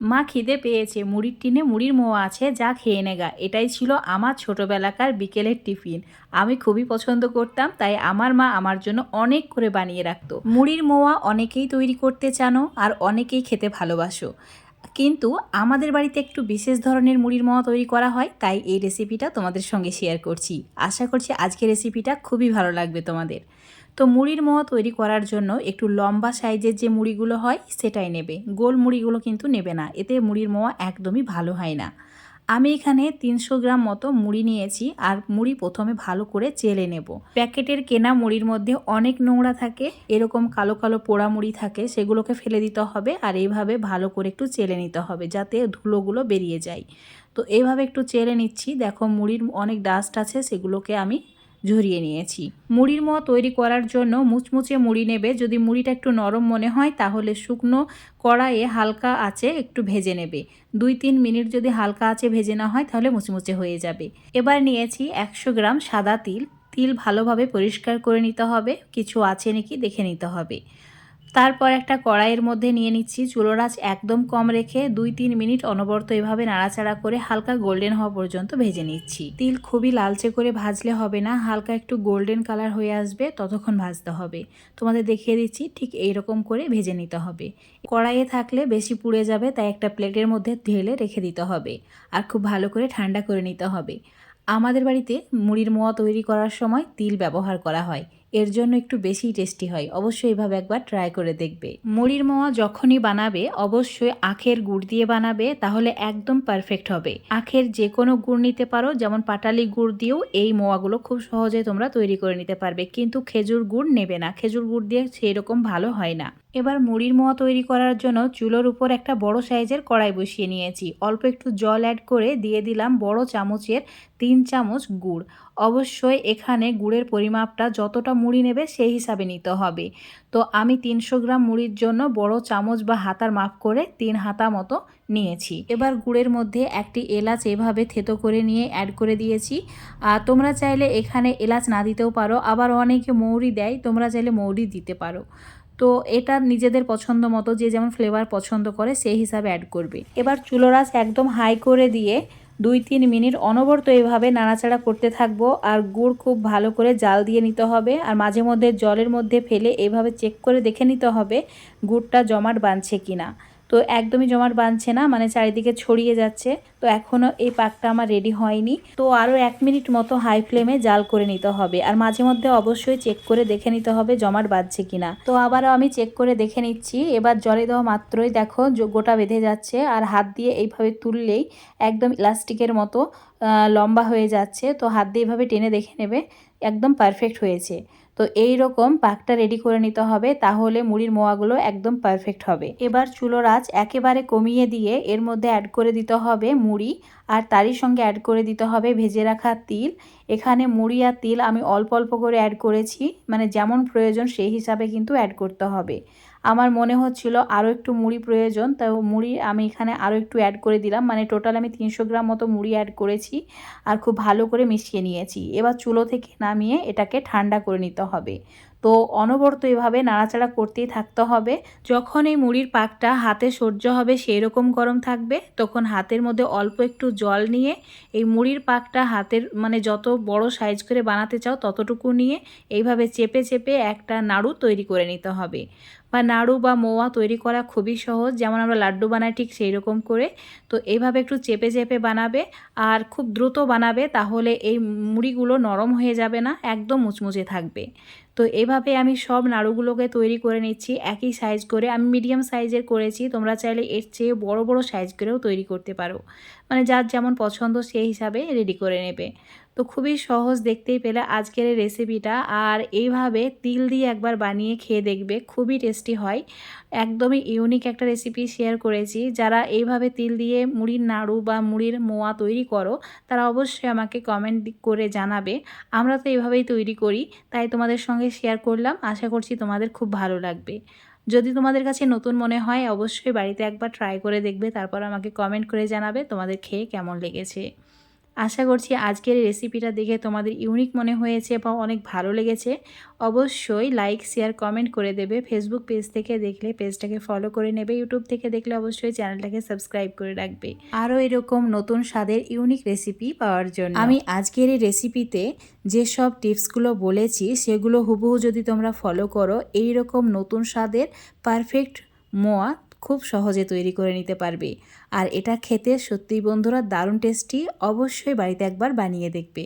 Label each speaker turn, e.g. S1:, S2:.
S1: মা খিদে পেয়েছে, মুড়ির টিনে মুড়ির মোয়া আছে, যা খেয়ে নেগা এটাই ছিল আমার ছোটোবেলাকার বিকেলের টিফিন। আমি খুবই পছন্দ করতাম, তাই আমার মা আমার জন্য অনেক করে বানিয়ে রাখতো। মুড়ির মোয়া অনেকেই তৈরি করতে চানো আর অনেকেই খেতে ভালোবাসো। কিন্তু আমাদের বাড়িতে একটু বিশেষ ধরনের মুড়ির মোয়া তৈরি করা হয়, তাই এই রেসিপিটা তোমাদের সঙ্গে শেয়ার করছি। আশা করছি আজকের রেসিপিটা খুবই ভালো লাগবে তোমাদের। তো মুড়ির মোয়া তৈরি করার জন্য একটু লম্বা সাইজের যে মুড়িগুলো হয়, সেটাই নেবে। গোল মুড়িগুলো কিন্তু নেবে না, এতে মুড়ির মোয়া একদমই ভালো হয় না। আমি এখানে তিনশো গ্রাম মতো মুড়ি নিয়েছি আর মুড়ি প্রথমে ভালো করে চেলে নেব। প্যাকেটের কেনা মুড়ির মধ্যে অনেক নোংরা থাকে, এরকম কালো কালো পোড়া মুড়ি থাকে, সেগুলোকে ফেলে দিতে হবে আর এইভাবে ভালো করে একটু চেলে নিতে হবে যাতে ধুলোগুলো বেরিয়ে যায়। তো এইভাবে একটু চেলে নিচ্ছি। দেখো মুড়ির অনেক ডাস্ট আছে, সেগুলোকে আমি ঝরিয়ে নিয়েছি। মুড়ির মোয়া তৈরি করার জন্য মুচমুচে মুড়ি নেবে। যদি মুড়িটা একটু নরম মনে হয়, তাহলে শুকনো কড়াইয়ে হালকা আছে একটু ভেজে নেবে। দুই তিন মিনিট যদি হালকা আছে ভেজে না হয়, তাহলে মুচমুচে হয়ে যাবে। এবার নিয়েছি একশো গ্রাম সাদা তিল। তিল ভালোভাবে পরিষ্কার করে নিতে হবে। কিছু আছে নাকি দেখে নিতে হবে। তারপর একটা কড়াইয়ের মধ্যে নিয়ে নিচ্ছি। চুলোর একদম কম রেখে দুই তিন মিনিট অনবরত এভাবে নাড়াচাড়া করে হালকা গোল্ডেন হওয়া পর্যন্ত ভেজে নিচ্ছি। তিল খুবই লালচে করে ভাজলে হবে না, হালকা একটু গোল্ডেন কালার হয়ে আসবে, ততক্ষণ ভাজতে হবে। তোমাদের দেখিয়ে দিচ্ছি, ঠিক এই রকম করে ভেজে নিতে হবে। কড়াইয়ে থাকলে বেশি পুড়ে যাবে, তাই একটা প্লেটের মধ্যে ঢেলে রেখে দিতে হবে। আর খুব ভালো করে ঠান্ডা করে নিতে হবে। আমাদের বাড়িতে মুড়ির মোয়া তৈরি করার সময় তিল ব্যবহার করা হয়। এর জন্য একটু বেশি টেস্টি হয়। অবশ্যই এভাবে একবার ট্রাই করে দেখবে। মুড়ির মোয়া যখনই বানাবে, অবশ্যই আখের গুড় দিয়ে বানাবে, তাহলে একদম পারফেক্ট হবে। আখের যে কোনো গুড় নিতে পারো, যেমন পাটালি গুড় দিয়েও এই মোয়াগুলো খুব সহজে তোমরা তৈরি করে নিতে পারবে। কিন্তু খেজুর গুড় নেবে না, খেজুর গুড় দিয়ে সেরকম ভালো হয় না। এবার মুড়ির মোয়া তৈরি করার জন্য চুলোর উপর একটা বড় সাইজের কড়াই বসিয়ে নিয়েছি। অল্প একটু জল অ্যাড করে দিয়ে দিলাম বড় চামচের তিন চামচ গুড়। অবশ্যই এখানে গুড়ের পরিমাপটা যতটা মুড়ি নেবে সেই হিসাবে নিতে হবে। তো আমি তিনশো গ্রাম মুড়ির জন্য বড় চামচ বা হাতার মাপ করে তিন হাতা মতো নিয়েছি। এবার গুড়ের মধ্যে একটি এলাচ এভাবে থেতো করে নিয়ে অ্যাড করে দিয়েছি। আর তোমরা চাইলে এখানে এলাচ না দিতেও পারো, আবার অনেকে মৌরি দেয়, তোমরা চাইলে মৌরি দিতে পারো। তো এটা নিজেদের পছন্দ মতো, যে যেমন ফ্লেভার পছন্দ করে সেই হিসাবে অ্যাড করবে। এবার চুলোরাস একদম হাই করে দিয়ে দুই তিন মিনিট অনবরত এভাবে নাড়াচাড়া করতে থাকব আর গুড় খুব ভালো করে জাল দিয়ে নিতে হবে আর মাঝে মধ্যে জলের মধ্যে ফেলে এভাবে চেক করে দেখে নিতে হবে গুড়টা জমাট বাঁধছে কিনা। তো একদমই জমাট বাঁধছে না মানে চারিদিকে ছড়িয়ে যাচ্ছে। তো এখনও এই পাকটা আমার রেডি হয়নি। তো আরও এক মিনিট মতো হাই ফ্লেমে জাল করে নিতে হবে। আর মাঝে মধ্যে অবশ্যই চেক করে দেখে নিতে হবে জমাট বাঁধছে কিনা। তো আবারও আমি চেক করে দেখে নিচ্ছি। এবার জলে দেওয়া মাত্রই দেখো গোটা বেঁধে যাচ্ছে। আর হাত দিয়ে এইভাবে তুললেই একদম ইলাস্টিকের মতো লম্বা হয়ে যাচ্ছে। তো হাত দিয়ে এইভাবে টেনে দেখে নেবে। একদম পারফেক্ট হয়েছে। তো এই রকম পাকটা রেডি করে নিতে হবে, তাহলে মুড়ির মোয়াগুলো একদম পারফেক্ট হবে। এবার চুলোর আঁচ একেবারে কমিয়ে দিয়ে এর মধ্যে অ্যাড করে দিতে হবে মুড়ি, আর তারই সঙ্গে অ্যাড করে দিতে হবে ভেজে রাখা তিল। এখানে মুড়ি আর তিল আমি অল্প অল্প করে অ্যাড করেছি মানে যেমন প্রয়োজন সেই হিসাবে কিন্তু অ্যাড করতে হবে। আমার মনে হচ্ছিল আরও একটু মুড়ি প্রয়োজন তাই মুড়ি আমি এখানে আরও একটু অ্যাড করে দিলাম। মানে টোটাল আমি তিনশো গ্রাম মতো মুড়ি অ্যাড করেছি আর খুব ভালো করে মিশিয়ে নিয়েছি। এবার চুলো থেকে নামিয়ে এটাকে ঠান্ডা করে নিতে হবে। তো অনবরত এভাবে নাড়াচাড়া করতেই থাকতে হবে। যখন এই মুড়ির পাকটা হাতে সহ্য হবে সেই রকম গরম থাকবে, তখন হাতের মধ্যে অল্প একটু জল নিয়ে এই মুড়ির পাকটা হাতের মানে যত বড় সাইজ করে বানাতে চাও ততটুকু নিয়ে এইভাবে চেপে চেপে একটা নাড়ু তৈরি করে নিতে হবে। বা নাড়ু বা মোয়া তৈরি করা খুবই সহজ। যেমন আমরা লাড্ডু বানাই ঠিক সেই রকম করে। তো এইভাবে একটু চেপে চেপে বানাবে আর খুব দ্রুত বানাবে তাহলে এই মুড়িগুলো নরম হয়ে যাবে না, একদম মুচমুচে থাকবে। তো এভাবে আমি সব নাড়ুগুলোকে তৈরি করে নিচ্ছি একই সাইজ করে। আমি মিডিয়াম সাইজের করেছি, তোমরা চাইলে এর চেয়ে বড় বড় সাইজ করেও তৈরি করতে পারো। মানে যার যেমন পছন্দ সেই হিসাবে রেডি করে নেবে। তো খুবই সহজ দেখতেই পেলে আজকের এই রেসিপিটা আর এইভাবে তিল দিয়ে একবার বানিয়ে খেয়ে দেখবে, খুবই টেস্টি হয়। একদমই ইউনিক একটা রেসিপি শেয়ার করেছি। যারা এইভাবে তিল দিয়ে মুড়ির নাড়ু বা মুড়ির মোয়া তৈরি করো, তারা অবশ্যই আমাকে কমেন্ট করে জানাবে। আমরা তো এইভাবেই তৈরি করি, তাই তোমাদের সঙ্গে শেয়ার করলাম। আশা করছি তোমাদের খুব ভালো লাগবে। যদি তোমাদের কাছে নতুন মনে হয়, অবশ্যই বাড়িতে একবার ট্রাই করে দেখবে, তারপর আমাকে কমেন্ট করে জানাবে তোমাদের খেয়ে কেমন লেগেছে। আশা করছি আজকের রেসিপিটা দেখে তোমাদের ইউনিক মনে হয়েছে বা অনেক ভালো লেগেছে। অবশ্যই লাইক শেয়ার কমেন্ট করে দেবে। ফেসবুক পেজ থেকে দেখলে পেজটাকে ফলো করে নেবে। ইউটিউব থেকে দেখলে অবশ্যই চ্যানেলটাকে সাবস্ক্রাইব করে রাখবে। আরও এরকম নতুন স্বাদের ইউনিক রেসিপি পাওয়ার জন্য আমি আজকের এই রেসিপিতে যেসব টিপসগুলো বলেছি, সেগুলো হুবহু যদি তোমরা ফলো করো এই রকম নতুন স্বাদের পারফেক্ট মোয়া খুব সহজে তৈরি করে নিতে পারবে। আর এটা খেতে সত্যিই বন্ধুরা দারুণ টেস্টি অবশ্যই বাড়িতে একবার বানিয়ে দেখবে।